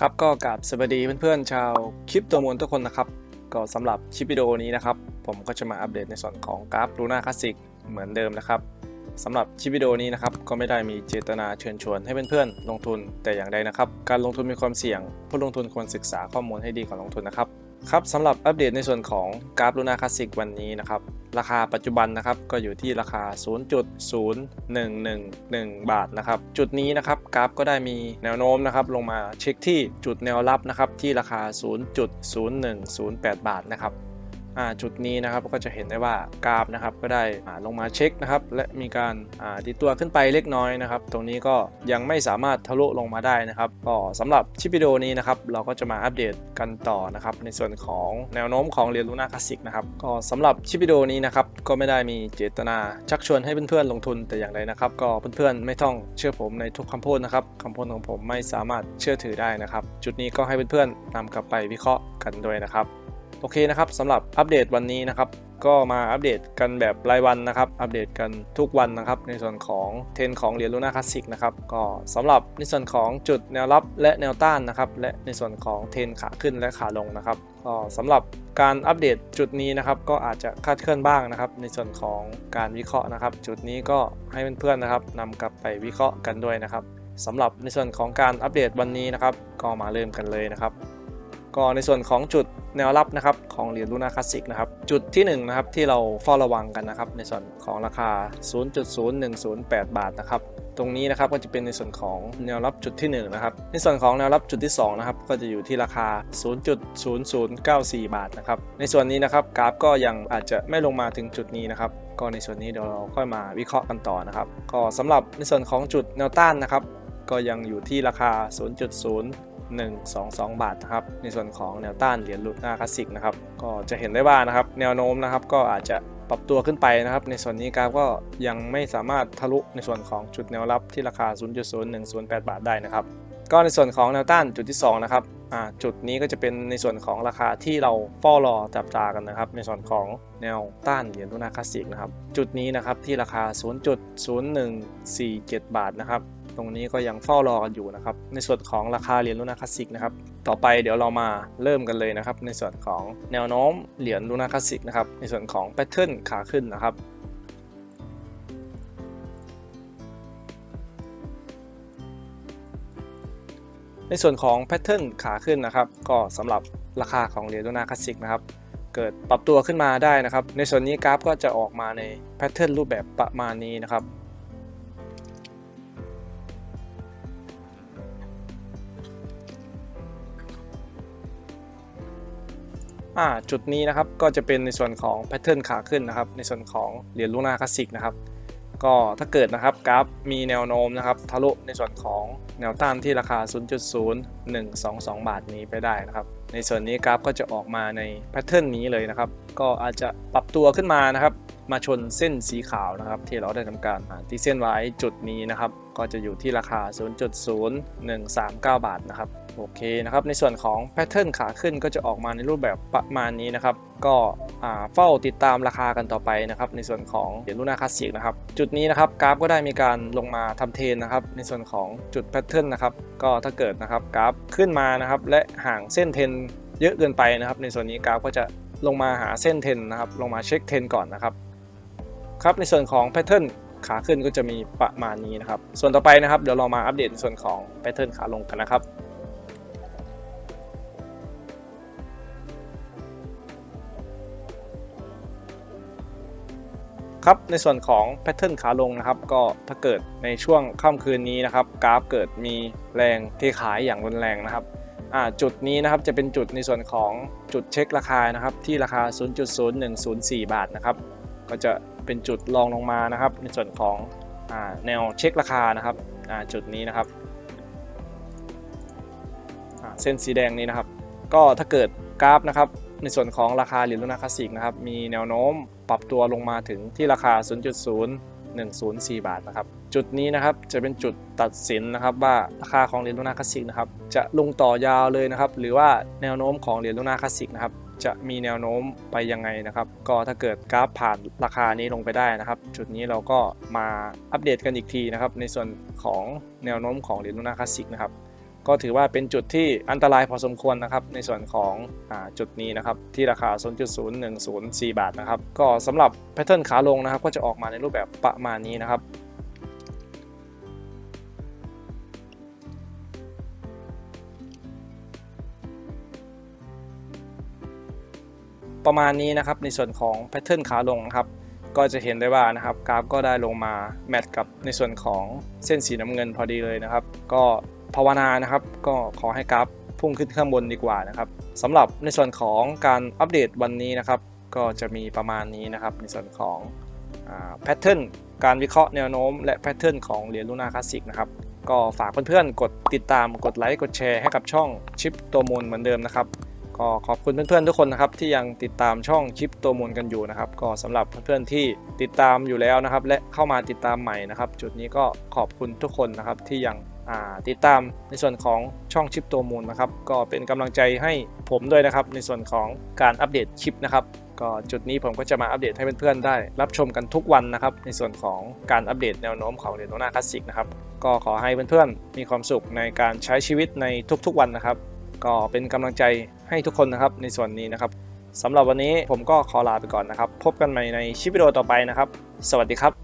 ครับก็กราบสวัสดีเพื่อนๆชาวคลิปตัวมวลทุกคนนะครับ ก็สำหรับคลิปวิดีโอนี้นะครับ ผมก็จะมาอัปเดตในส่วนของกราฟลูน่าคลาสสิกเหมือนเดิมนะครับสำหรับคลิปวิดีโอนี้นะครับก็ไม่ได้มีเจตนาเชิญชวนให้เพื่อนๆลงทุนแต่อย่างใดนะครับ การลงทุนมีความเสี่ยง ผู้ลงทุนควรศึกษาข้อมูลให้ดีก่อนลงทุนนะครับครับสำหรับอัปเดตในส่วนของกราฟลูน่าคลาสสิกวันนี้นะครับ ราคาปัจจุบันนะครับก็อยู่ที่ราคา 0.0111 บาทนะครับ จุดนี้นะครับกราฟก็ได้มีแนวโน้มนะครับลงมาเช็คที่จุดแนวรับนะครับที่ราคา 0.0108 บาทนะครับ จุดนี้นะครับก็จะเห็นได้ว่ากราฟนะครับก็ได้ลงมาเช็คนะครับและมีการอ่าดีตัวขึ้นไปเล็กน้อยนะครับ ตรงนี้ก็ยังไม่สามารถทะลุลงมาได้นะครับก็สำหรับชิปวิดีโอนี้นะครับเราก็จะมาอัปเดตกันต่อนะครับในส่วนของแนวโน้มของเหรียญลูน่าคลาสสิกนะครับก็สำหรับชิปวิดีโอนี้นะครับก็ไม่ได้มีเจตนาชักชวนให้เพื่อนๆลงทุนแต่อย่างใดนะครับ ก็เพื่อนๆไม่ต้องเชื่อผมในทุกคำพูดนะครับคำพูดของผมไม่สามารถเชื่อถือได้นะครับ จุดนี้ก็ให้เพื่อนๆนำกลับไปวิเคราะห์กันด้วยนะครับ โอเคนะครับสำหรับอัปเดตวันนี้นะครับ ก็มาอัปเดตกันแบบรายวันนะครับ อัปเดตกันทุกวันนะครับ ในส่วนของเทรนของเหรียญลูน่าคลาสสิกนะครับ ก็สำหรับในส่วนของจุดแนวรับและแนวต้านนะครับ และในส่วนของเทรนขาขึ้นและขาลงนะครับ ก็สำหรับการอัปเดตจุดนี้นะครับ ก็อาจจะคาดเคลื่อนบ้างนะครับ ในส่วนของการวิเคราะห์นะครับ จุดนี้ก็ให้เพื่อนๆนะครับนำกลับไปวิเคราะห์กันด้วยนะครับสำหรับในส่วนของการอัปเดตวันนี้นะครับ ก็มาเริ่มกันเลยนะครับ ก็ในส่วนของจุด แนวรับนะครับของเหรียญลูน่าคลาสสิกนะครับจุดที่1นงนะครับที่เราเฝ้าระวังกันนะครับในส่วนของราคา 0.0108 บาทนะครับตรงนี้นะครับก็จะเป็นในส่วนของแนวรับจุดที่1นะครับในส่วนของแนวรับจุดที่2นะครับก็จะอยู่ที่ราคา 0.0094 บาทนะครับในส่วนนี้นะครับกราฟก็ยังอาจจะไม่ลงมาถึงจุดนี้นะครับก็ในส่วนนี้เดี๋ยวเราค่อยมาวิเคราะห์กันต่อนะครับก็สำหรับในส่วนของจุดแนวต้านนะครับก็ยังอยู่ที่ราคา 0.0 122 บาทนะครับ ในส่วนของแนวต้านเหรียญลูน่าคลาสสิกนะครับ ก็จะเห็นได้ว่านะครับ แนวโน้มนะครับก็อาจจะปรับตัวขึ้นไปนะครับ ในส่วนนี้กราฟก็ยังไม่สามารถทะลุในส่วนของจุดแนวรับที่ราคา 0.0108 บาทได้นะครับ ก็ในส่วนของแนวต้านจุดที่ 2 นะครับจุดนี้ก็จะเป็นในส่วนของราคาที่เราเฝ้ารอจับตากันนะครับ ในส่วนของแนวต้านเหรียญลูน่าคลาสสิกนะครับ จุดนี้นะครับที่ราคา 0.0147 บาทนะครับ ตรงนี้ก็ยังเฝ้ารอกันอยู่นะครับ ในส่วนของราคาเหรียญลูน่าคลาสสิกนะครับ ต่อไปเดี๋ยวเรามาเริ่มกันเลยนะครับ ในส่วนของแนวโน้มเหรียญลูน่าคลาสสิกนะครับ ในส่วนของแพทเทิร์นขาขึ้นนะครับในส่วนของแพทเทิร์นขาขึ้นนะครับ ก็สำหรับราคาของเหรียญลูน่าคลาสสิกนะครับ เกิดปรับตัวขึ้นมาได้นะครับ ในส่วนนี้กราฟก็จะออกมาในแพทเทิร์นรูปแบบประมาณนี้นะครับ อ่าจุดนี้นะครับก็จะเป็นในส่วนของแพทเทิร์นขาขึ้นนะครับ ในส่วนของเหรียญลูน่าคลาสสิกนะครับก็ถ้าเกิดนะครับกราฟมีแนวโน้มนะครับทะลุในส่วนของแนวต้านที่ราคา 0.0122 บาทนี้ไปได้นะครับ ในส่วนนี้กราฟก็จะออกมาในแพทเทิร์นนี้เลยนะครับ ก็อาจจะปรับตัวขึ้นมานะครับ มาชนเส้นสีขาวนะครับ ที่เราได้ทำการอ่าที่เส้นไว้จุดนี้นะครับ ก็จะอยู่ที่ราคา 0.0139 บาทนะครับโอเคนะครับ ในส่วนของแพทเทิร์นขาขึ้นก็จะออกมาในรูปแบบประมาณนี้นะครับ ก็เฝ้าติดตามราคากันต่อไปนะครับ ในส่วนของเหรียญลูน่าคลาสสิกนะครับ จุดนี้นะครับกราฟก็ได้มีการลงมาทำเทนนะครับ ในส่วนของจุดแพทเทิร์นนะครับ ก็ถ้าเกิดนะครับกราฟขึ้นมานะครับ และห่างเส้นเทน เยอะเกินไปนะครับ ในส่วนนี้กราฟก็จะลงมาหาเส้นเทนนะครับ ลงมาเช็คเทนก่อนนะครับ ครับในส่วนของแพทเทิร์นขาขึ้นก็จะมีประมาณนี้นะครับ ส่วนต่อไปนะครับเดี๋ยวเรามาอัปเดตในส่วนของแพทเทิร์นขาลงกันนะครับครับในส่วนของแพทเทิร์นขาลงนะครับ ก็ถ้าเกิดในช่วงค่ำคืนนี้นะครับ กราฟเกิดมีแรงเทขายอย่างรุนแรงนะครับ จุดนี้นะครับจะเป็นจุดในส่วนของจุดเช็คราคานะครับที่ราคา 0.0104 บาทนะครับก็จะเป็นจุดรองลงมานะครับ ในส่วนของอแนวเช็คราคานะครับจุดนี้นะครับเส้นสีแดงนี้นะครับ ก็ถ้าเกิดกราฟนะครับในส่วนของราคาเหรียญลูน่าคลาสสิกนะครับมีแนวโน้มปรับตัวลงมาถึงที่ราคา 104 บาทนะครับ จุดนี้นะครับจะเป็นจุดตัดสินนะครับว่าราคาของเหรียญลูนาคลาสสิกนะครับจะลงต่อยาวเลยนะครับ หรือว่าแนวโน้มของเหรียญลูนาคลาสสิกนะครับจะมีแนวโน้มไปยังไงนะครับ ก็ถ้าเกิดกราฟผ่านราคานี้ลงไปได้นะครับ จุดนี้เราก็มาอัปเดตกันอีกทีนะครับ ในส่วนของแนวโน้มของเหรียญลูนาคลาสสิกนะครับ ก็ถือว่าเป็นจุดที่อันตรายพอสมควรนะครับ ในส่วนของอจุดนี้นะครับ ที่ราคา 0.0104 บาทนะครับ ก็สำหรับแพทเทิร์นขาลงนะครับ ก็จะออกมาในรูปแบบประมาณนี้นะครับประมาณนี้นะครับในส่วนของแพทเทิร์นขาลงนะครับก็จะเห็นได้ว่านะครับกราฟก็ได้ลงมาแมทกับในส่วนของเส้นสีน้ำเงินพอดีเลยนะครับ ก็ ภาวนานะครับ ก็ขอให้กราฟพุ่งขึ้นข้างบนดีกว่านะครับสำหรับในส่วนของการอัปเดตวันนี้นะครับ ก็จะมีประมาณนี้นะครับ ในส่วนของแพทเทิร์นการวิเคราะห์แนวโน้ม และแพทเทิร์นของเหรียญลูน่าคลาสสิกนะครับก็ฝากเพื่อนๆ กดติดตามกดไลค์กดแชร์ให้กับช่องชิปตัวมูลเหมือนเดิมนะครับก็ขอบคุณเพื่อนๆทุกคนนะครับที่ยังติดตามช่องชิปตัวมูลกันอยู่นะครับ ก็สำหรับเพื่อนๆที่ติดตามอยู่แล้วนะครับ และเข้ามาติดตามใหม่นะครับ จุดนี้ก็ขอบคุณทุกคนนะครับที่ยัง ติดตามในส่วนของช่องชิปตัวมูลนะครับ ก็เป็นกำลังใจให้ผมด้วยนะครับในส่วนของการอัปเดตคลิปนะครับก็จุดนี้ผมก็จะมาอัปเดตให้เพื่อนๆได้ รับชมกันทุกวันนะครับ ในส่วนของการอัปเดตแนวโน้มของเหรียญโนนาคลาสสิกนะครับ ก็ขอให้เพื่อนๆ มีความสุขในการใช้ชีวิตในทุกๆวันนะครับ ก็เป็นกำลังใจให้ทุกคนนะครับในส่วนนี้นะครับสำหรับวันนี้ผมก็ขอลาไปก่อนนะครับ พบกันใหม่ในคลิปวิดีโอต่อไปนะครับ สวัสดีครับ